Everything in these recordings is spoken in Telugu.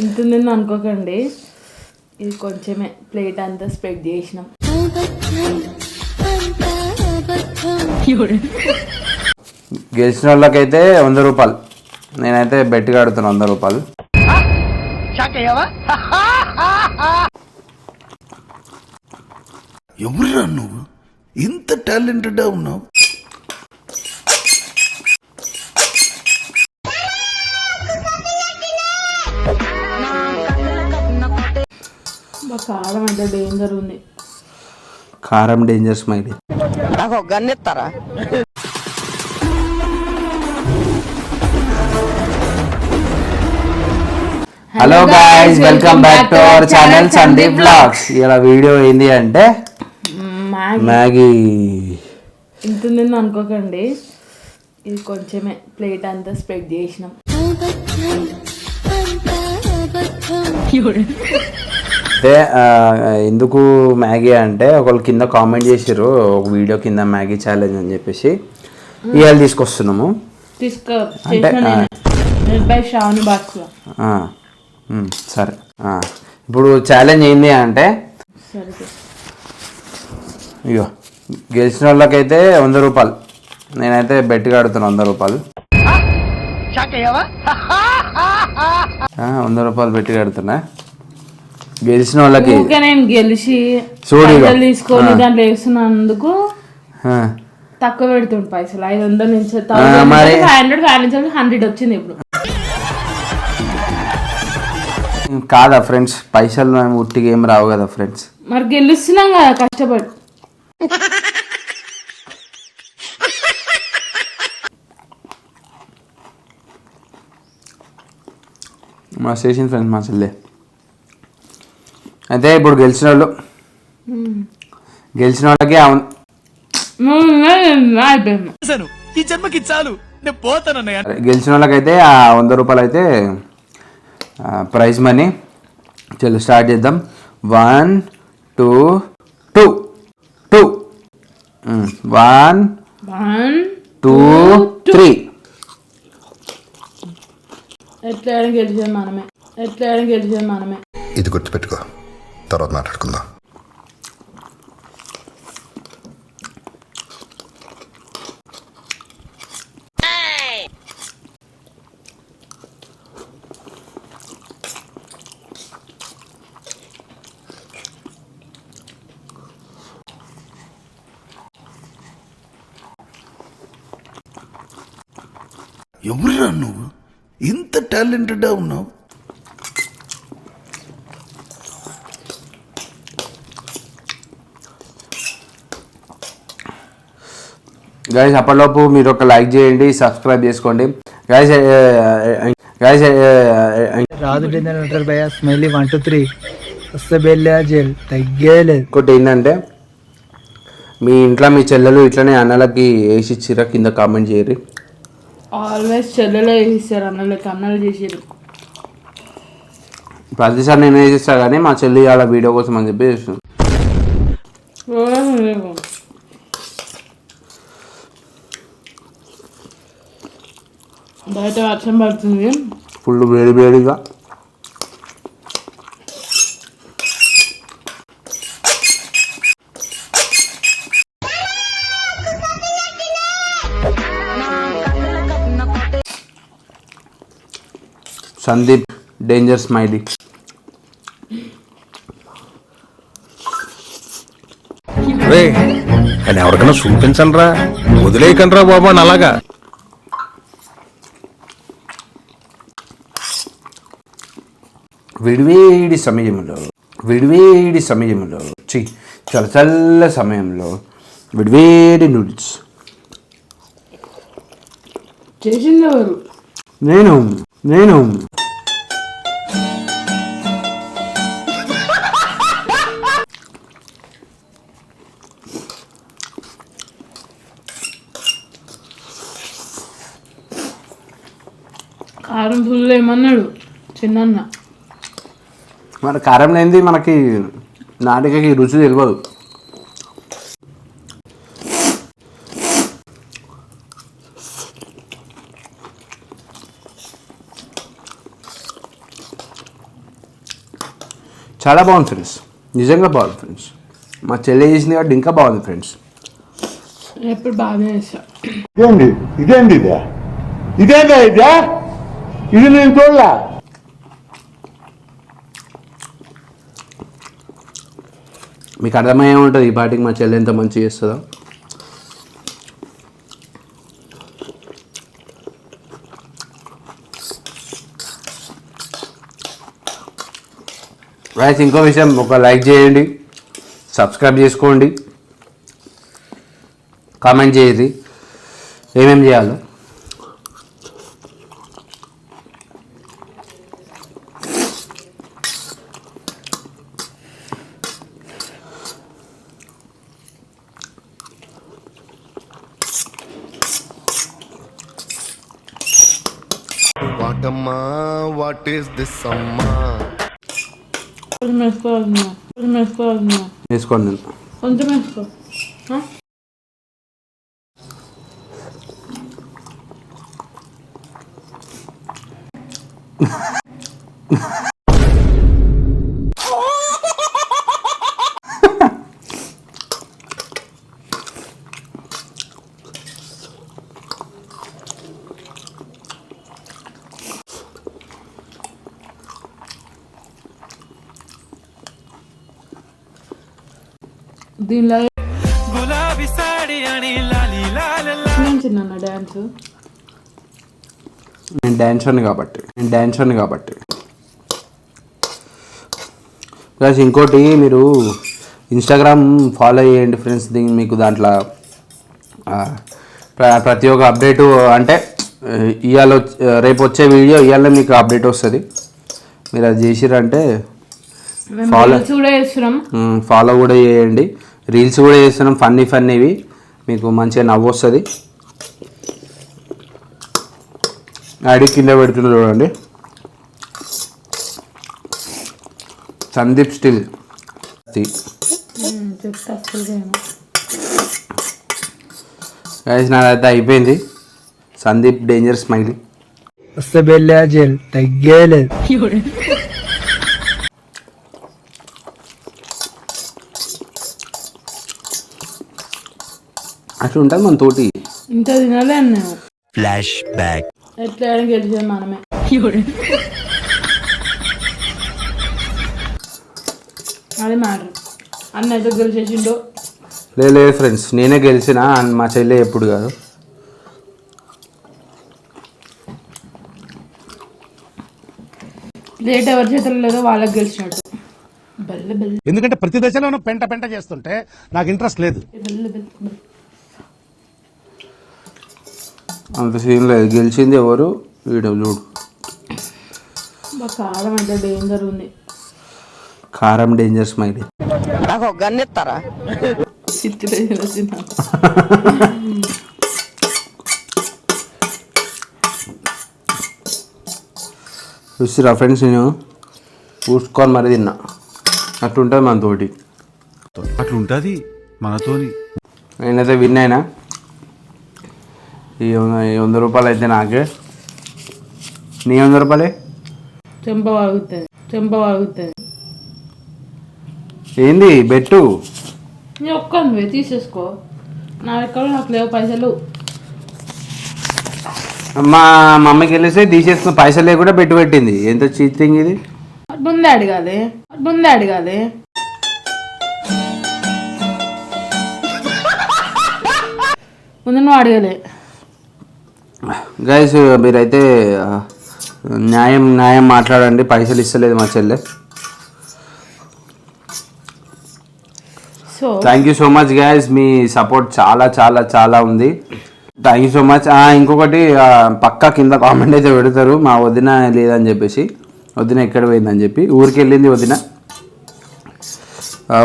ఇంత ఉందని అనుకోకండి. ఇది కొంచెమే ప్లేట్ అంతా స్ప్రెడ్ చేసినాం. గెలిచిన వాళ్ళకైతే వంద రూపాయలు. నేనైతే బెట్ కడుతున్నా వంద రూపాయలు. ఎవరురా నువ్వు? ఇంత టాలెంటెడ్ ఉన్నావు? కారం అంటే డేంజర్ ఉంది. కారం డేంజర్ స్మైల్ నాకు ఒక గన్ ఇస్తారా? Hello guys welcome back to our channel Sandeep blogs ఇలా వీడియో ఏంది అంటే మ్యాగీ మ్యాగీ ఇంత ఉందని అనుకోకండి. ఇది కొంచెమే ప్లేట్ అంతా స్ప్రెడ్ చేసినాం. అయితే ఆ, ఎందుకు మ్యాగీ అంటే ఒకళ్ళు కింద కామెంట్ చేసారు ఒక వీడియో కింద మ్యాగీ ఛాలెంజ్ అని చెప్పేసి. ఇవాళ తీసుకొస్తున్నాము. తీసుకో అంటే, సరే ఆ, ఇప్పుడు ఛాలెంజ్ ఏంది అంటే సరే ఇగో గెలిచిన వాళ్ళకైతే వంద రూపాయలు. నేనైతే బెట్ కడుతున్నా వంద రూపాయలు. ఆ, వంద రూపాయలు పెట్టి కడుతున్నా. గెలిచిన వాళ్ళకి ఊరికే నేను గెలిచి చూడు ఇగో. పైసలు తీసుకొని దాంట్లో వేస్తున్నందుకు తక్కువ పెడుతుండు పైసలు. ఐదు వందల నుంచి మరి- ఫైవ్ హండ్రెడ్ ఫైవ్ నుంచి హండ్రెడ్ వచ్చింది ఇప్పుడు. కాదా ఫ్రెండ్స్? పైసలు మేము ఉట్టిగా ఏం రావు కదా ఫ్రెండ్స్. మరి గెలుస్తున్నాం కదా కష్టపడి. మా స్టేషన్ ఫ్రెండ్స్ మా చెల్లె. అయితే ఇప్పుడు గెలిచిన వాళ్ళు గెలిచిన వాళ్ళకి అవును ఈ జన్మకి చాలు. గెలిచిన వాళ్ళకైతే ఆ వంద రూపాయలు అయితే ప్రైజ్ మనీ. చలో స్టార్ట్ చేద్దాం. One two two two. One one two three. ఎట్లా గెలిచేది మనమే. ఎట్లా గెలిచేది మనమే. ఇది గుర్తుపెట్టుకో. తర్వాత మాట్లాడుకుందాం. ఎవరురా నువ్వు? ఇంత టాలెంటెడ్ ఉన్నావు? గైస్ అప్పటిలోపు మీరు ఒక లైక్ చేయండి సబ్స్క్రైబ్ చేసుకోండి. గైస్ గైస్ రాదు అంటారు భయ స్మైలీ వన్ టూ త్రీ. వస్తే బెల్లే జైల్ తగ్గేలేదు. ఇంకోటి ఏంటంటే మీ ఇంట్లో మీ చెల్లెలు ఇట్లనే అన్నలకి వేసి ఇచ్చిరా కింద కామెంట్ చేయరు ఆల్వేస్ చెల్లెలో వేసిస్తారు అన్నలకి అన్నలు చేసారు ప్రతిసారి నేను వేసిస్తా కానీ మా చెల్లి అలా వీడియో కోసం అని చెప్పి చేస్తాను బయట వర్షం పడుతుంది. ఫుల్ వేడి వేడిగా. సందీప్ డేంజర్ స్మైలీ రే అని ఎవరికైనా చూపించండి రా వదిలేయకండి రా బాబా అని అలాగా. విడివేడి సమయంలో విడివేడి సమయంలో చి చల్ల చల్ల సమయంలో విడివేడి నూడిల్స్. చేసింది ఎవరు నేను నేను. కారం ఫుల్ ఏమన్నాడు చిన్నన్న. మన కారం లేనిది మనకి నాటికకి రుచి తెలియదు. చాలా బాగుంది ఫ్రెండ్స్. నిజంగా బాగుంది ఫ్రెండ్స్. మా చెల్లి చేసింది కాబట్టి ఇంకా బాగుంది ఫ్రెండ్స్. ఎప్పుడు బాగా ఇదేంది ఇదేంది ఇదే? ఇదేందా ఇదే? ఇది నేను చూడలే? మీకు అర్థమయ్యే ఉంటుంది ఈ పాటికి మా చెల్లి ఎంత మంచి చేస్తుందో. రైస్ ఇంకో విషయం ఒక లైక్ చేయండి సబ్స్క్రైబ్ చేసుకోండి కామెంట్ చేయండి ఏమేమి చేయాలో. వాటమ్మా వాట్ ఈస్ దిస్ అమ్మా? కొంచెం వేసుకోవాల్సిన కొంచెం వేసుకోవాల్సిన వేసుకోండి. నేను కొంచెం వేసుకో దీనిలో చిన్న డ్యాన్స్ నేను డాన్సర్ని కాబట్టి నేను డాన్సర్ని కాబట్టి. ప్లస్ ఇంకోటి మీరు ఇన్స్టాగ్రామ్ ఫాలో చేయండి ఫ్రెండ్స్ దీని మీకు దాంట్లో ప్రతి ఒక్క అప్డేటు అంటే ఇవాళ రేపు వచ్చే వీడియో ఇవాళ మీకు అప్డేట్ వస్తుంది. మీరు అది చేసిరంటే చేస్తున్నాం. ఫాలో కూడా చేయండి. రీల్స్ కూడా చేస్తున్నాం ఫన్నీ ఫన్నీవి. మీకు మంచిగా నవ్వు వస్తుంది. అడి కింద పెడుతున్నా చూడండి. సందీప్ స్టిల్. నాదైతే అయిపోయింది. Sandeep danger smiley. వస్తే జైలు తగ్గేలేదు. అట్లా ఉంటుంది మన తోటి. ఇంత తినలే నేను ఫ్లాష్ బ్యాక్ ఎట్లా గెలిచేది మనమే. అది మ్యాటర్. అన్న అయితే గెలిచేసిండో. లేదు లేదు ఫ్రెండ్స్ నేనే గెలిచిన అండ్ మా చెల్లె ఎప్పుడు కాదు. లేట్ ఎవరి చేతుల్లో లేదో వాళ్ళకి గెలిచినట్టు. బల్ల బల్ల. ఎందుకంటే ప్రతి దశలోనూ పెంట పెంట చేస్తుంటే నాకు ఇంట్రెస్ట్ లేదు. బల్ల బల్ల బల్ల. అంత సీన్ లేదు. గెలిచింది ఎవరు? బా కారం డేంజర్ ఉంది. కారం డేంజర్ స్మైలీ. నాకు ఒక గన్ ఇస్తారా? చూసిరా ఫ్రెండ్స్ నేను పూసుకొని మరీ తిన్నా. అట్లుంటుంది మన తోటి. అట్లుంటది మనతోని. నేనైతే విన్ అయినా. ఈ వంద- రూపాయలు అయితే నాకే. నీ వంద రూపాయలే? చెంప వాగుతుంది. చెంప వాగుతుంది. ఏంది? బెట్టు నీ ఒక్కనివే తీసేసుకో. నా ఎక్కడ నాకు లేవు పైసలు. మా మమ్మీకి వెళ్ళేసి తీసేసుకున్న పైసలు లేకుండా పెట్టు పెట్టింది. ఎంత చీటింగ్ ఇది? ముందే అడగాలి. ముందే అడగాలి. ముందు నువ్వు అడగలే. గైస్ మీరైతే న్యాయం న్యాయం మాట్లాడండి. పైసలు ఇస్తలేదు మా చెల్లె. So thank you so much guys me support చాలా చాలా చాలా ఉంది. థ్యాంక్ యూ సో మచ్ ఇంకొకటి పక్కా కింద కామెంట్ అయితే పెడతారు. మా వదిన లేదని చెప్పేసి. వదిన ఎక్కడ పోయిందని చెప్పి. ఊరికి వెళ్ళింది వదిన.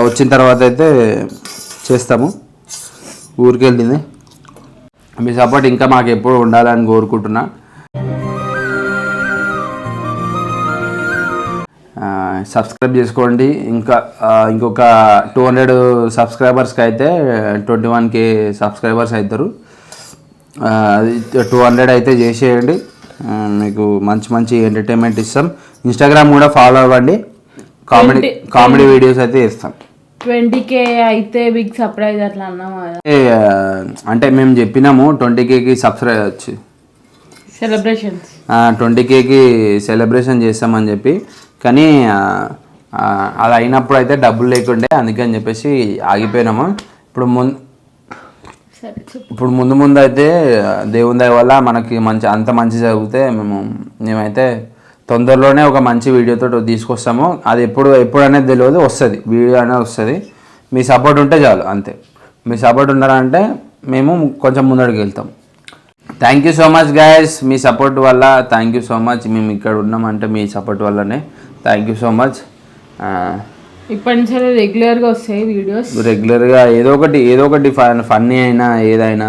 వచ్చిన తర్వాత అయితే చేస్తాము. ఊరికి వెళ్ళింది. మీ సపోర్ట్ ఇంకా మాకు ఎప్పుడు ఉండాలని కోరుకుంటున్నా. సబ్స్క్రైబ్ చేసుకోండి. ఇంకా ఇంకొక టూ హండ్రెడ్ సబ్స్క్రైబర్స్కి అయితే ట్వంటీ వన్ కే సబ్స్క్రైబర్స్ అవుతారు అది టూ హండ్రెడ్ అయితే చేసేయండి. మీకు మంచి మంచి ఎంటర్టైన్మెంట్ ఇస్తాం. ఇన్స్టాగ్రామ్ కూడా ఫాలో అవ్వండి. కామెడీ కామెడీ వీడియోస్ అయితే చేస్తాం. ట్వంటీ కే అయితే బిగ్ సర్ప్రైజ్ అట్లా కదా. ఏ, అంటే మేము చెప్పినాము ట్వంటీ కేకి సబ్స్క్రైబ్ వచ్చి సెలబ్రేషన్స్ ట్వంటీ కేకి సెలబ్రేషన్ చేస్తామని చెప్పి. కానీ ఆ, ఆ, అది అయినప్పుడు అయితే డబ్బులు లేకుండే అందుకని చెప్పేసి ఆగిపోయినాము. ఇప్పుడు ముందు సరే చెప్పు. ఇప్పుడు ముందు ముందు అయితే దేవుని దయ వల్ల మనకి మంచి అంత మంచి జరిగితే మేము మేమైతే తొందరలోనే ఒక మంచి వీడియోతో తీసుకొస్తాము. అది ఎప్పుడు ఎప్పుడు అనేది తెలియదు వస్తుంది. వీడియో అనేది వస్తుంది. మీ సపోర్ట్ ఉంటే చాలు అంతే. మీ సపోర్ట్ ఉన్నారంటే మేము కొంచెం ముందడికి వెళ్తాం. Thank you so much guys me support వల్ల థ్యాంక్ యూ సో మచ్ మేము ఇక్కడ ఉన్నామంటే మీ సపోర్ట్ వల్లనే. థ్యాంక్ యూ సో మచ్ ఇప్పటి నుంచి రెగ్యులర్గా వస్తాయి వీడియోస్ రెగ్యులర్గా ఏదో ఒకటి ఏదో ఒకటి ఫన్ ఫన్నీ అయినా ఏదైనా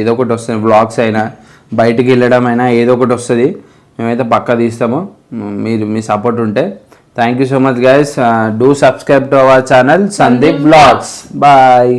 ఏదో ఒకటి వస్తుంది. బ్లాగ్స్ అయినా బయటికి వెళ్ళడం అయినా ఏదో ఒకటి వస్తుంది. మేమైతే పక్కా తీస్తాము. మీరు మీ సపోర్ట్ ఉంటే. Thank you so much guys do subscribe to our channel Sandeep blogs bye